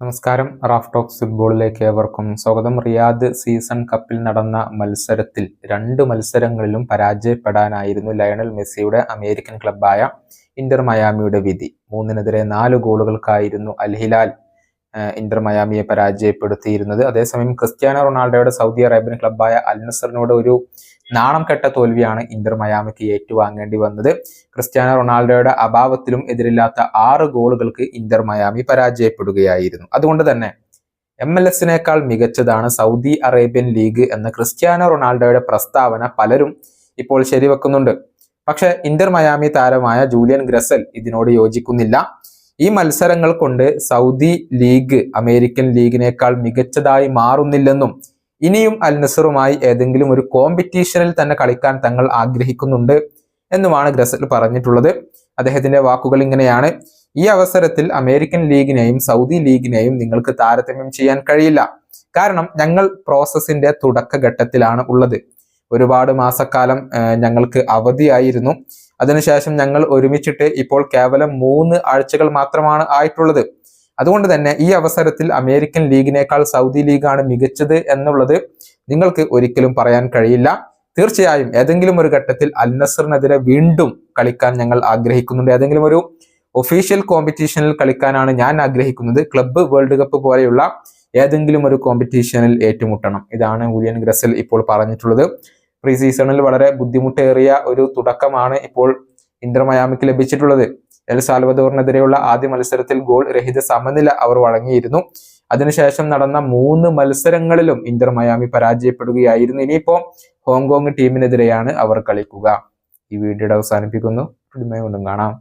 നമസ്കാരം. Raf talks ഫുട്ബോളിലേക്ക് ഏവർക്കും സ്വാഗതം. റിയാദ് സീസൺ കപ്പിൽ നടന്ന മത്സരത്തിൽ രണ്ട് മത്സരങ്ങളിലും പരാജയപ്പെടാനായിരുന്നു ലയണൽ മെസ്സിയുടെ അമേരിക്കൻ ക്ലബായ ഇന്റർ മയാമിയുടെ വിധി. മൂന്നിനെതിരെ നാല് ഗോളുകൾക്കായിരുന്നു അൽഹിലാൽ ഇന്റർ മയാമിയെ പരാജയപ്പെടുത്തിയിരുന്നത്. അതേസമയം ക്രിസ്ത്യാനോ റൊണാൾഡോയുടെ സൗദി അറേബ്യൻ ക്ലബായ അൽ നസറിനോട് ഒരു നാണം കെട്ട തോൽവിയാണ് ഇന്റർ മയാമിക്ക് ഏറ്റുവാങ്ങേണ്ടി വന്നത്. ക്രിസ്ത്യാനോ റൊണാൾഡോയുടെ അഭാവത്തിലും എതിരില്ലാത്ത ആറ് ഗോളുകൾക്ക് ഇന്റർ മയാമി പരാജയപ്പെടുകയായിരുന്നു. അതുകൊണ്ട് തന്നെ എം എൽ എസിനേക്കാൾ മികച്ചതാണ് സൗദി അറേബ്യൻ ലീഗ് എന്ന ക്രിസ്ത്യാനോ റൊണാൾഡോയുടെ പ്രസ്താവന പലരും ഇപ്പോൾ ശരിവെക്കുന്നുണ്ട്. പക്ഷെ ഇന്റർ മയാമി താരമായ ജൂലിയൻ ഗ്രസൽ ഇതിനോട് യോജിക്കുന്നില്ല. ഈ മത്സരങ്ങൾ കൊണ്ട് സൗദി ലീഗ് അമേരിക്കൻ ലീഗിനേക്കാൾ മികച്ചതായി മാറുന്നില്ലെന്നും ഇനിയും അൽ നസറുമായി ഏതെങ്കിലും ഒരു കോമ്പറ്റീഷനിൽ തന്നെ കളിക്കാൻ തങ്ങൾ ആഗ്രഹിക്കുന്നുണ്ട് എന്നുമാണ് ഗ്രസൽ പറഞ്ഞിട്ടുള്ളത്. അദ്ദേഹത്തിന്റെ വാക്കുകൾ ഇങ്ങനെയാണ്. ഈ അവസരത്തിൽ അമേരിക്കൻ ലീഗിനെയും സൗദി ലീഗിനെയും നിങ്ങൾക്ക് താരതമ്യം ചെയ്യാൻ കഴിയില്ല. കാരണം ഞങ്ങൾ പ്രോസസ്സിന്റെ തുടക്കഘട്ടത്തിലാണ് ഉള്ളത്. ഒരുപാട് മാസക്കാലം ഞങ്ങൾക്ക് അവധിയായിരുന്നു. അതിനുശേഷം ഞങ്ങൾ ഒരുമിച്ചിട്ട് ഇപ്പോൾ കേവലം മൂന്ന് ആഴ്ചകൾ മാത്രമാണ് ആയിട്ടുള്ളത്. അതുകൊണ്ട് തന്നെ ഈ അവസരത്തിൽ അമേരിക്കൻ ലീഗിനേക്കാൾ സൗദി ലീഗാണ് മികച്ചത് എന്നുള്ളത് നിങ്ങൾക്ക് ഒരിക്കലും പറയാൻ കഴിയില്ല. തീർച്ചയായും ഏതെങ്കിലും ഒരു ഘട്ടത്തിൽ അൽ നസറിനെതിരെ വീണ്ടും കളിക്കാൻ ഞങ്ങൾ ആഗ്രഹിക്കുന്നുണ്ട്. ഏതെങ്കിലും ഒരു ഒഫീഷ്യൽ കോമ്പറ്റീഷനിൽ കളിക്കാനാണ് ഞാൻ ആഗ്രഹിക്കുന്നത്. ക്ലബ്ബ് വേൾഡ് കപ്പ് പോലെയുള്ള ഏതെങ്കിലും ഒരു കോമ്പറ്റീഷനിൽ ഏറ്റുമുട്ടണം. ഇതാണ് ഊലിയൻ ഗ്രസൽ ഇപ്പോൾ പറഞ്ഞിട്ടുള്ളത്. പ്രീ സീസണിൽ വളരെ ബുദ്ധിമുട്ടേറിയ ഒരു തുടക്കമാണ് ഇപ്പോൾ ഇന്റർ മയാമിക്ക് ലഭിച്ചിട്ടുള്ളത്. എൽ സാൽവദോറിനെതിരെയുള്ള ആദ്യ മത്സരത്തിൽ ഗോൾ രഹിത സമനില അവർ വഴങ്ങിയിരുന്നു. അതിനുശേഷം നടന്ന മൂന്ന് മത്സരങ്ങളിലും ഇന്റർ മയാമി പരാജയപ്പെടുകയായിരുന്നു. ഇനിയിപ്പോ ഹോങ്കോങ് ടീമിനെതിരെയാണ് അവർ കളിക്കുക. ഈ വീഡിയോയുടെ അവസാനിപ്പിക്കുന്നു. വീണ്ടും കാണാം.